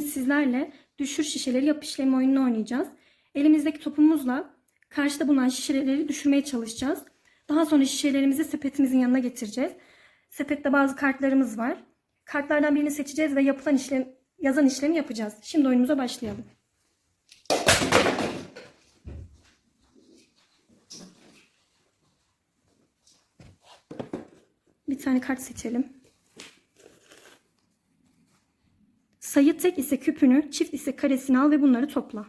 sizlerle düşür şişeleri yap işlemi oyununu oynayacağız. Elimizdeki topumuzla karşıda bulunan şişeleri düşürmeye çalışacağız. Daha sonra şişelerimizi sepetimizin yanına getireceğiz. Sepette bazı kartlarımız var. Kartlardan birini seçeceğiz ve yapılan işlem, yazan işlemi yapacağız. Şimdi oyunumuza başlayalım. Bir tane kart seçelim. Sayı tek ise küpünü, çift ise karesini al ve bunları topla.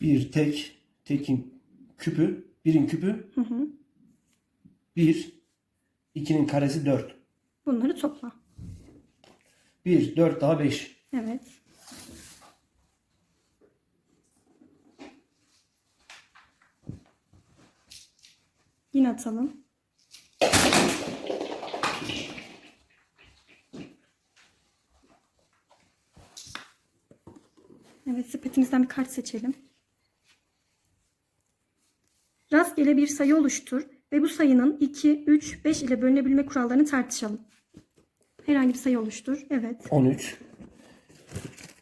Bir tek, tekin küpü, birin küpü. Bir, ikinin karesi dört. Bunları topla. Bir, dört daha beş. Evet. Yine atalım. Sepetimizden bir kart seçelim. Rastgele bir sayı oluştur ve bu sayının 2, 3, 5 ile bölünebilme kurallarını tartışalım. Herhangi bir sayı oluştur. Evet. On üç.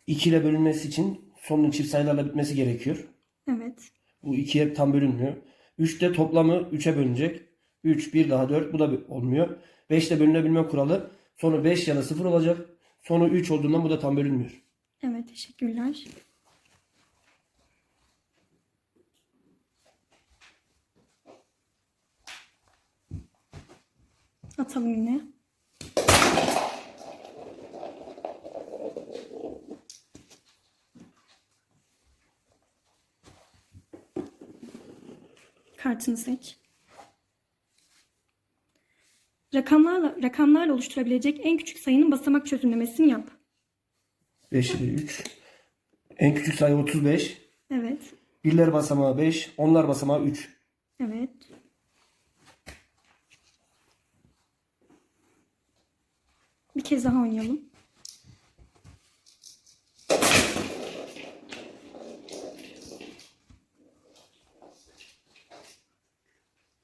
İki ile bölünmesi için sonunun çift sayılarla bitmesi gerekiyor. Evet. Bu ikiye tam bölünmüyor. Üçte toplamı üçe bölünecek. Üç, bir daha dört. Bu da olmuyor. Beşle bölünebilme kuralı. Sonu beş ya da sıfır olacak. Sonu üç olduğundan bu da tam bölünmüyor. Evet, teşekkürler. Atalım yine. Kartını seç. Rakamlarla, rakamlarla oluşturabilecek en küçük sayının basamak çözümlemesini yap. 5 ile 3. En küçük sayı 35. Evet. Birler basamağı 5. Onlar basamağı 3. Evet. Bir kez daha oynayalım.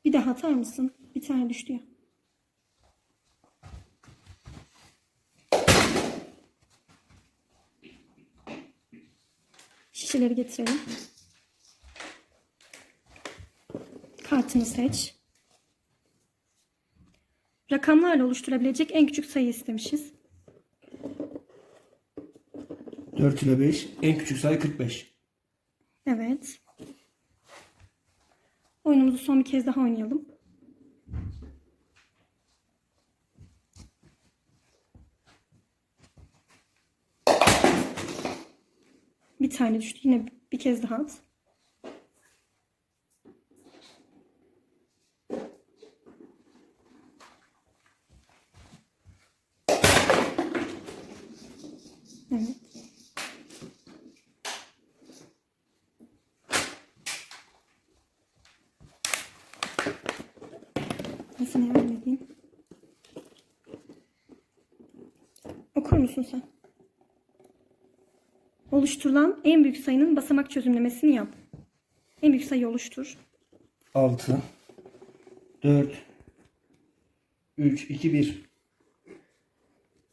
Bir daha atar mısın? Bir tane düştü ya. Şişeleri getirelim. Kartını seç. Rakamlarla oluşturabilecek en küçük sayı istemişiz. 4 ile 5. En küçük sayı 45. Evet. Oyunumuzu son bir kez daha oynayalım. Bir tane düştü. Yine bir kez daha at. Evet. Sana yardım edeyim. Okur musun sen? Oluşturulan en büyük sayının basamak çözümlemesini yap. En büyük sayı oluştur. 6. 4. 3, 2, 1.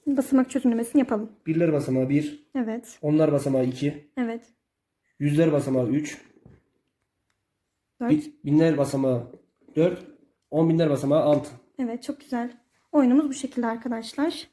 Basamak çözümlemesini yapalım. Birler basamağı 1. Evet. Onlar basamağı 2. Evet. Yüzler basamağı 3. 4. Binler basamağı 4. On binler basamağı 6. Evet çok güzel. Oyunumuz bu şekilde arkadaşlar.